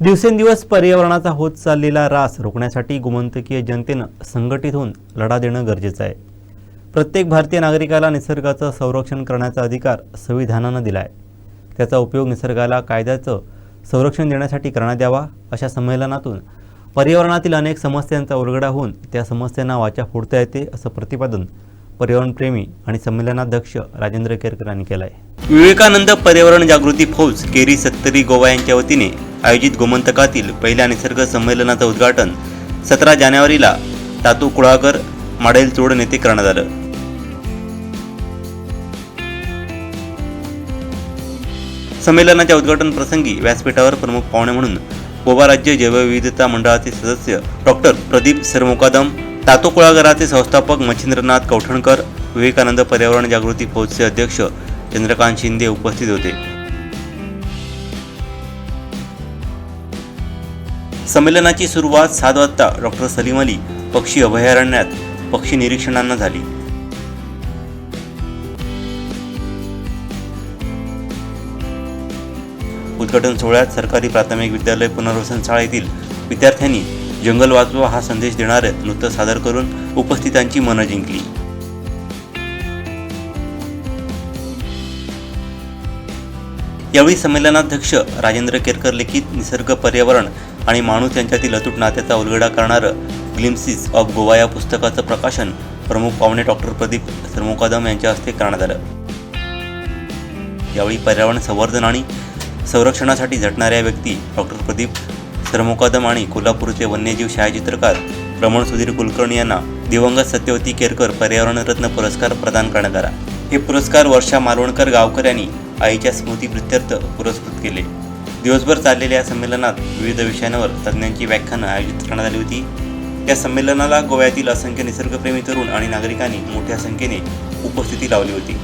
दिवसेंदिवस पर्यावरणाचा होत चाललेला रास रोखण्यासाठी गोमंतकीय जनतेनं संघटित होऊन लढा देणं गरजेचं आहे. प्रत्येक भारतीय नागरिकाला निसर्गाचं संरक्षण करण्याचा अधिकार संविधानानं दिला आहे त्याचा उपयोग निसर्गाला कायद्याचं संरक्षण देण्यासाठी करण्यात द्यावा अशा संमेलनातून पर्यावरणातील अनेक समस्यांचा उलगडा होऊन त्या समस्यांना वाचा फोडता येते असं प्रतिपादन पर्यावरणप्रेमी आणि संमेलनाध्यक्ष राजेंद्र केरकर यांनी केलं आहे विवेकानंद पर्यावरण जागृती फौज केरी सत्तरी गोवा यांच्या वतीने आयोजित गोमंतकातील पहिल्या निसर्ग संमेलनाचं उद्घाटन सतरा जानेवारीला तातू कुळागर माडेल चोड नेते करण्यात आलं. संमेलनाच्या उद्घाटन प्रसंगी व्यासपीठावर प्रमुख पाहुणे म्हणून गोवा राज्य जैवविविधता मंडळाचे सदस्य डॉक्टर प्रदीप सरमुकादम तातो कुळागराचे संस्थापक मच्छिंद्रनाथ कौठणकर विवेकानंद पर्यावरण जागृती फौजचे अध्यक्ष चंद्रकांत शिंदे उपस्थित होते. संमेलनाची सुरुवात सात वाजता डॉक्टर सलीम अली पक्षी अभयारण्यात पक्षी निरीक्षणांना झाली. उद्घाटन सोहळ्यात सरकारी प्राथमिक विद्यालय पुनर्वसन शाळेतील विद्यार्थ्यांनी जंगल वाचवा हा संदेश देणारे नृत्य सादर करून उपस्थितांची मनं जिंकली. यावेळी संमेलनाध्यक्ष राजेंद्र केरकर लिखित निसर्ग पर्यावरण आणि माणूस यांच्यातील अतूट नात्याचा उलगडा करणारं ग्लिम्सिस ऑफ गोवा या पुस्तकाचं प्रकाशन प्रमुख पाहुणे डॉक्टर प्रदीप सरमुकादम यांच्या हस्ते करण्यात आलं. यावेळी पर्यावरण संवर्धन आणि संरक्षणासाठी झटणाऱ्या व्यक्ती डॉक्टर प्रदीप सरमुकादम आणि कोल्हापूरचे वन्यजीव छायाचित्रकार रमण सुधीर कुलकर्णी यांना दिवंगत सत्यवती केरकर पर्यावरण रत्न पुरस्कार प्रदान करण्यात आला. हे पुरस्कार वर्षा मालवणकर गावकर यांनी आईच्या स्मृतीप्रित्यर्थ पुरस्कृत केले. दिवसभर चाललेल्या या संमेलनात विविध विषयांवर तज्ज्ञांची व्याख्यानं आयोजित करण्यात आली होती. या संमेलनाला गोव्यातील असंख्य निसर्गप्रेमी तरुण आणि नागरिकांनी मोठ्या संख्येने उपस्थिती लावली होती.